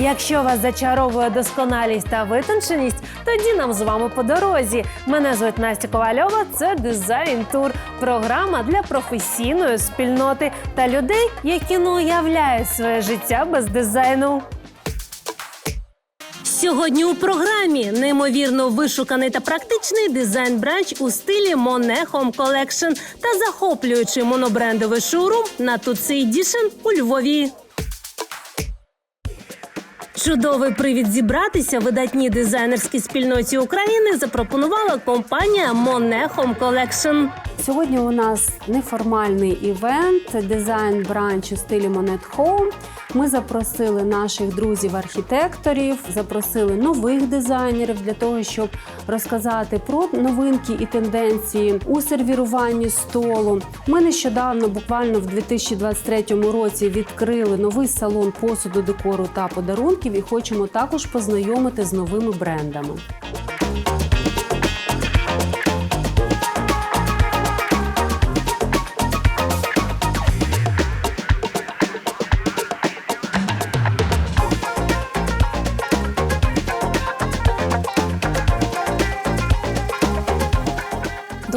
Якщо вас зачаровує досконалість та витонченість, тоді нам з вами по дорозі. Мене звуть Настя Ковальова. Це дизайн тур. Програма для професійної спільноти та людей, які не уявляють своє життя без дизайну. Сьогодні у програмі неймовірно вишуканий та практичний дизайн бранч у стилі Monet Home Collection та захоплюючий монобрендовий шоурум на Tutsi Edition у Львові. Чудовий привід зібратися видатній дизайнерській спільноті України запропонувала компанія Monet Home Collection. Сьогодні у нас неформальний івент, дизайн бранч у стилі Monet Home. Ми запросили наших друзів-архітекторів, запросили нових дизайнерів для того, щоб розказати про новинки і тенденції у сервіруванні столу. Ми нещодавно, буквально в 2023 році, відкрили новий салон посуду, декору та подарунків і хочемо також познайомити з новими брендами.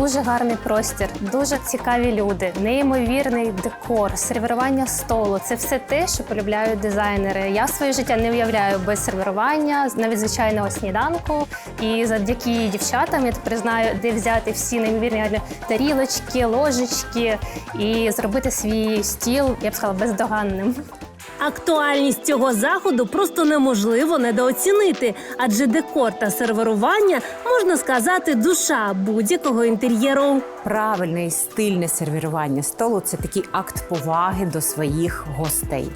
Дуже гарний простір, дуже цікаві люди, неймовірний декор, сервірування столу. Це все те, що полюбляють дизайнери. Я своє життя не уявляю без сервірування, навіть звичайного сніданку. І завдяки дівчатам я тепер знаю, де взяти всі неймовірні тарілочки, ложечки і зробити свій стіл, я б сказала, бездоганним. Актуальність цього заходу просто неможливо недооцінити, адже декор та сервірування можна сказати душа будь-якого інтер'єру. Правильне і стильне сервірування столу це такий акт поваги до своїх гостей.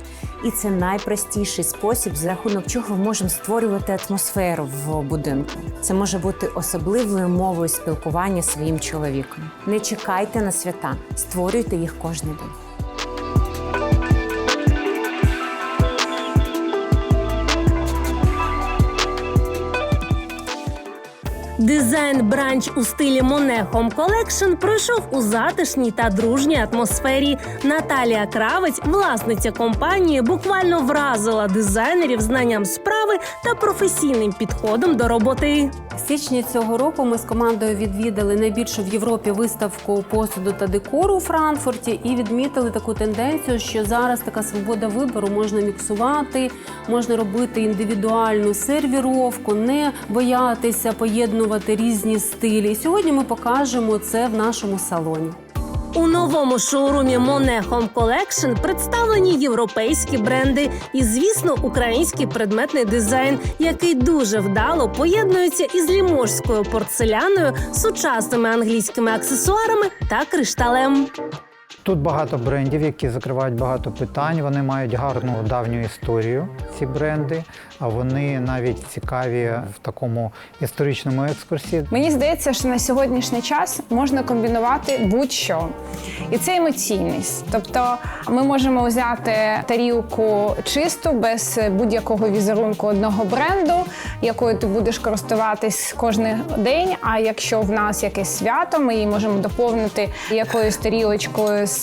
І це найпростіший спосіб, за рахунок чого ми можемо створювати атмосферу в будинку. Це може бути особливою мовою спілкування своїм чоловіком. Не чекайте на свята, створюйте їх кожен день. Дизайн бранч у стилі Monet Home Collection пройшов у затишній та дружній атмосфері. Наталія Кравець, власниця компанії, буквально вразила дизайнерів знанням справи та професійним підходом до роботи. В січні цього року ми з командою відвідали найбільшу в Європі виставку посуду та декору у Франкфурті і відмітили таку тенденцію, що зараз така свобода вибору можна міксувати, можна робити індивідуальну сервіровку, не боятися поєднувати різні стилі. І сьогодні ми покажемо це в нашому салоні. У новому шоурумі Monet Home Collection представлені європейські бренди і, звісно, український предметний дизайн, який дуже вдало поєднується із ліможською порцеляною, сучасними англійськими аксесуарами та кришталем. Тут багато брендів, які закривають багато питань. Вони мають гарну давню історію, ці бренди, а вони навіть цікаві в такому історичному екскурсі. Мені здається, що на сьогоднішній час можна комбінувати будь-що. І це емоційність. Тобто ми можемо взяти тарілку чисту без будь-якого візерунку одного бренду, якою ти будеш користуватись кожен день. А якщо в нас якесь свято, ми її можемо доповнити якоюсь тарілочкою з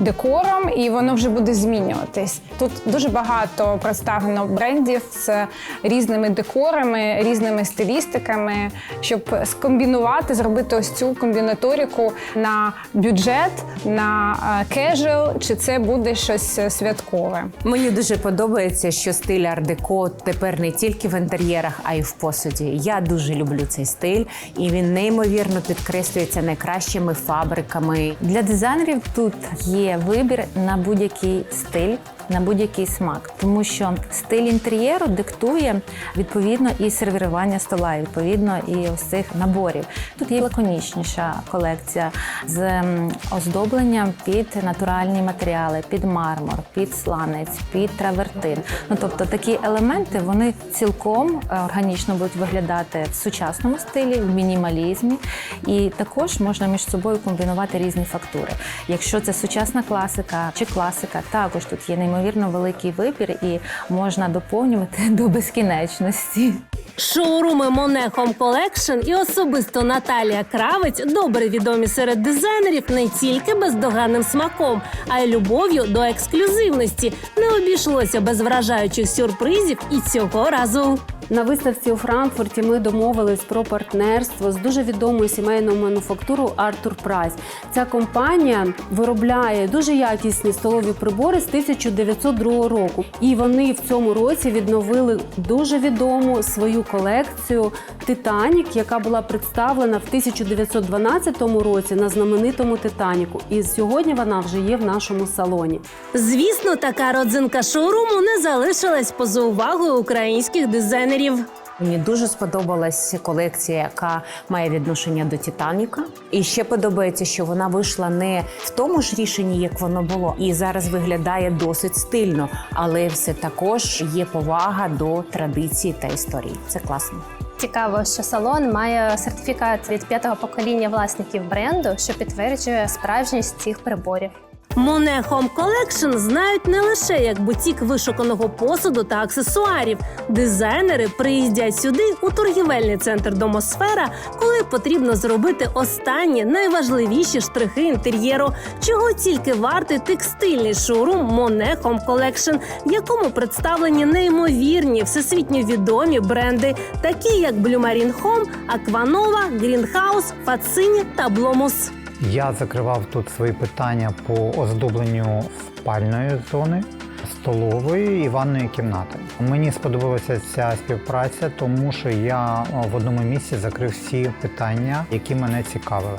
декором, і воно вже буде змінюватись. Тут дуже багато представлено брендів з різними декорами, різними стилістиками, щоб скомбінувати, зробити ось цю комбінаторику на бюджет, на кежуал, чи це буде щось святкове. Мені дуже подобається, що стиль ар-деко тепер не тільки в інтер'єрах, а й в посуді. Я дуже люблю цей стиль, і він неймовірно підкреслюється найкращими фабриками. Для дизайнерів тут є вибір на будь-який стиль. На будь-який смак, тому що стиль інтер'єру диктує відповідно і сервірування стола, і відповідно і ось цих наборів. Тут є лаконічніша колекція з оздобленням під натуральні матеріали, під мармур, під сланець, під травертин. Ну тобто такі елементи вони цілком е, органічно будуть виглядати в сучасному стилі, в мінімалізмі, і також можна між собою комбінувати різні фактури. Якщо це сучасна класика чи класика, також тут є неймовірно великий вибір і можна доповнювати до безкінечності. Шоуруми Monet Home Collection і особисто Наталія Кравець добре відомі серед дизайнерів не тільки бездоганним смаком, а й любов'ю до ексклюзивності. Не обійшлося без вражаючих сюрпризів і цього разу. На виставці у Франкфурті ми домовились про партнерство з дуже відомою сімейною мануфактурою Артур Прайс. Ця компанія виробляє дуже якісні столові прибори з 1902 року. І вони в цьому році відновили дуже відому свою колекцію Титанік, яка була представлена в 1912 році на знаменитому Титаніку. І сьогодні вона вже є в нашому салоні. Звісно, така родзинка шоуруму не залишилась поза увагою українських дизайнерів. Мені дуже сподобалась колекція, яка має відношення до Титаніка. І ще подобається, що вона вийшла не в тому ж рішенні, як воно було, і зараз виглядає досить стильно, але все також є повага до традиції та історії. Це класно. Цікаво, що салон має сертифікат від п'ятого покоління власників бренду, що підтверджує справжність цих приборів. Monet Home Collection знають не лише як бутік вишуканого посуду та аксесуарів. Дизайнери приїздять сюди у торгівельний центр Домосфера, коли потрібно зробити останні найважливіші штрихи інтер'єру, чого тільки вартий текстильний шоурум Monet Home Collection, в якому представлені неймовірні всесвітньо відомі бренди, такі як Marine Home, Aquanova, Greenhouse, Фацини та Blomus. Я закривав тут свої питання по оздобленню спальної зони, столової і ванної кімнати. Мені сподобалася ця співпраця, тому що я е, в одному місці закрив всі питання, які мене цікавили.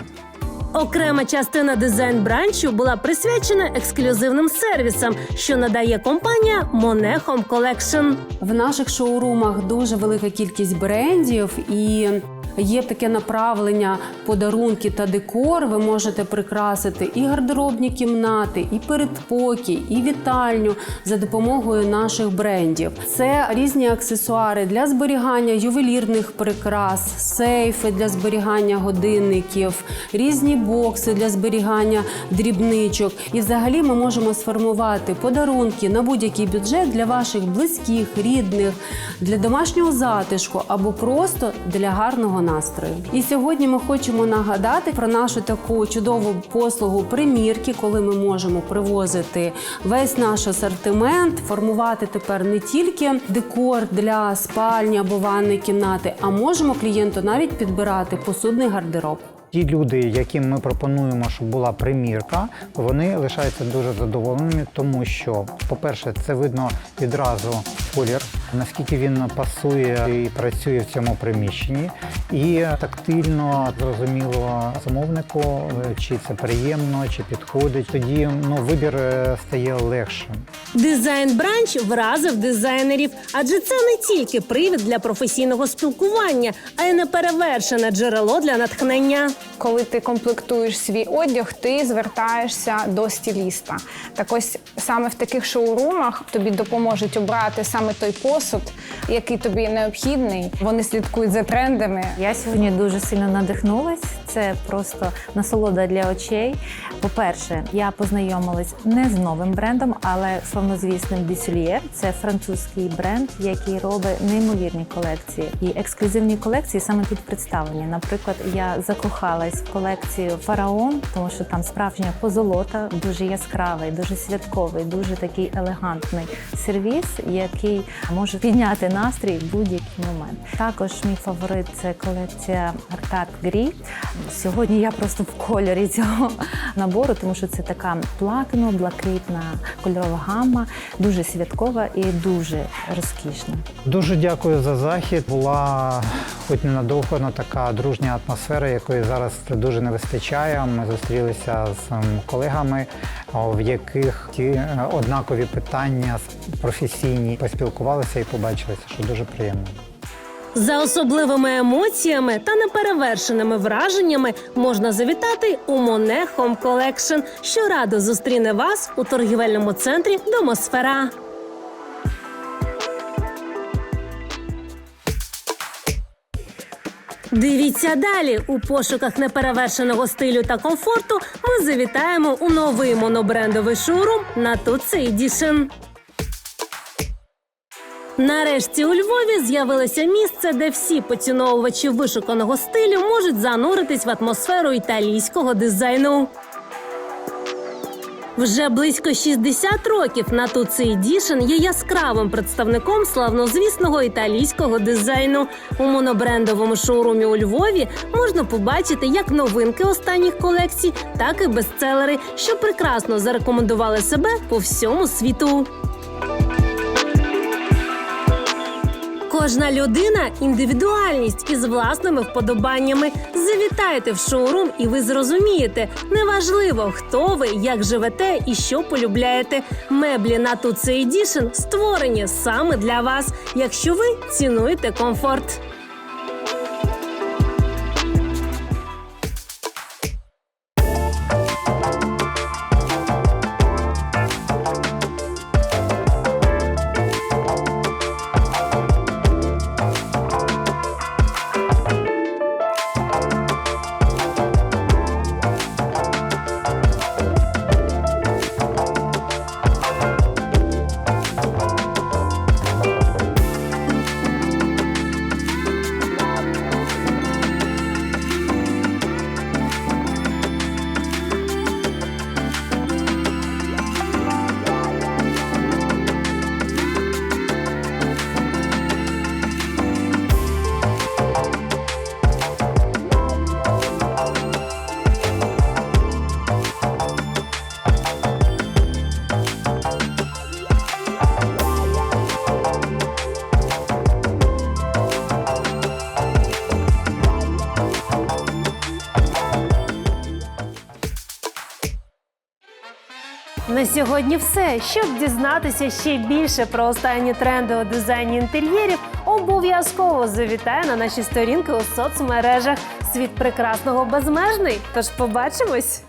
Окрема частина дизайн бранчу була присвячена ексклюзивним сервісам, що надає компанія Monet Home Collection. В наших шоурумах дуже велика кількість брендів і. Є таке направлення подарунки та декор. Ви можете прикрасити і гардеробні кімнати, і передпокій, і вітальню за допомогою наших брендів. Це різні аксесуари для зберігання ювелірних прикрас, сейфи для зберігання годинників, різні бокси для зберігання дрібничок. І взагалі ми можемо сформувати подарунки на будь-який бюджет для ваших близьких, рідних, для домашнього затишку або просто для гарного настрою. І сьогодні ми хочемо нагадати про нашу таку чудову послугу примірки, коли ми можемо привозити весь наш асортимент, формувати тепер не тільки декор для спальні або ванної кімнати, а можемо клієнту навіть підбирати посудний гардероб. Ті люди, яким ми пропонуємо, щоб була примірка, вони лишаються дуже задоволеними, тому що, по-перше, це видно відразу колір, наскільки він пасує і працює в цьому приміщенні, і тактильно зрозуміло замовнику, чи це приємно, чи підходить. Тоді ну вибір е, стає легшим. Дизайн бранч вразив дизайнерів, адже це не тільки привід для професійного спілкування, а й неперевершене джерело для натхнення. Коли ти комплектуєш свій одяг, ти звертаєшся до стиліста. Так ось саме в таких шоурумах тобі допоможуть обрати саме той посуд, який тобі необхідний. Вони слідкують за трендами. Я сьогодні дуже сильно надихнулась. Це просто насолода для очей. По-перше, я познайомилась не з новим брендом, але славнозвісним Дюсельє. Це французький бренд, який робить неймовірні колекції. І ексклюзивні колекції саме тут представлені. Наприклад, я закохалась в колекцію Фараон, тому що там справжня позолота, дуже яскравий, дуже святковий, дуже такий елегантний сервіс, який може підняти настрій в будь-який момент. Також мій фаворит це колекція Артак Грі. Сьогодні я просто в кольорі цього набору, тому що це така платино-блакитна кольорова гамма, дуже святкова і дуже розкішна. Дуже дякую за захід. Була хоч ненадовго, але така дружня атмосфера, якої зараз дуже не вистачає. Ми зустрілися з ем, колегами, в яких ті е, однакові питання професійні поспілкувалися і побачилися, що дуже приємно. За особливими емоціями та неперевершеними враженнями можна завітати у Моне Home Collection, що радо зустріне вас у торгівельному центрі Домосфера. Дивіться далі. У пошуках неперевершеного стилю та комфорту ми завітаємо у новий монобрендовий шоурум на Edition. Нарешті у Львові з'явилося місце, де всі поціновувачі вишуканого стилю можуть зануритись в атмосферу італійського дизайну. Вже близько 60 років Natuzzi Edition є яскравим представником славнозвісного італійського дизайну. У монобрендовому шоурумі у Львові можна побачити як новинки останніх колекцій, так і бестселери, що прекрасно зарекомендували себе по всьому світу. Кожна людина індивідуальність із власними вподобаннями. Завітайте в шоурум, і ви зрозумієте. Неважливо, хто ви, як живете і що полюбляєте. Меблі на Tuce Edition створені саме для вас, якщо ви цінуєте комфорт. На сьогодні все. Щоб дізнатися ще більше про останні тренди у дизайні інтер'єрів, обов'язково завітай на наші сторінки у соцмережах. Світ прекрасного безмежний. Тож побачимось!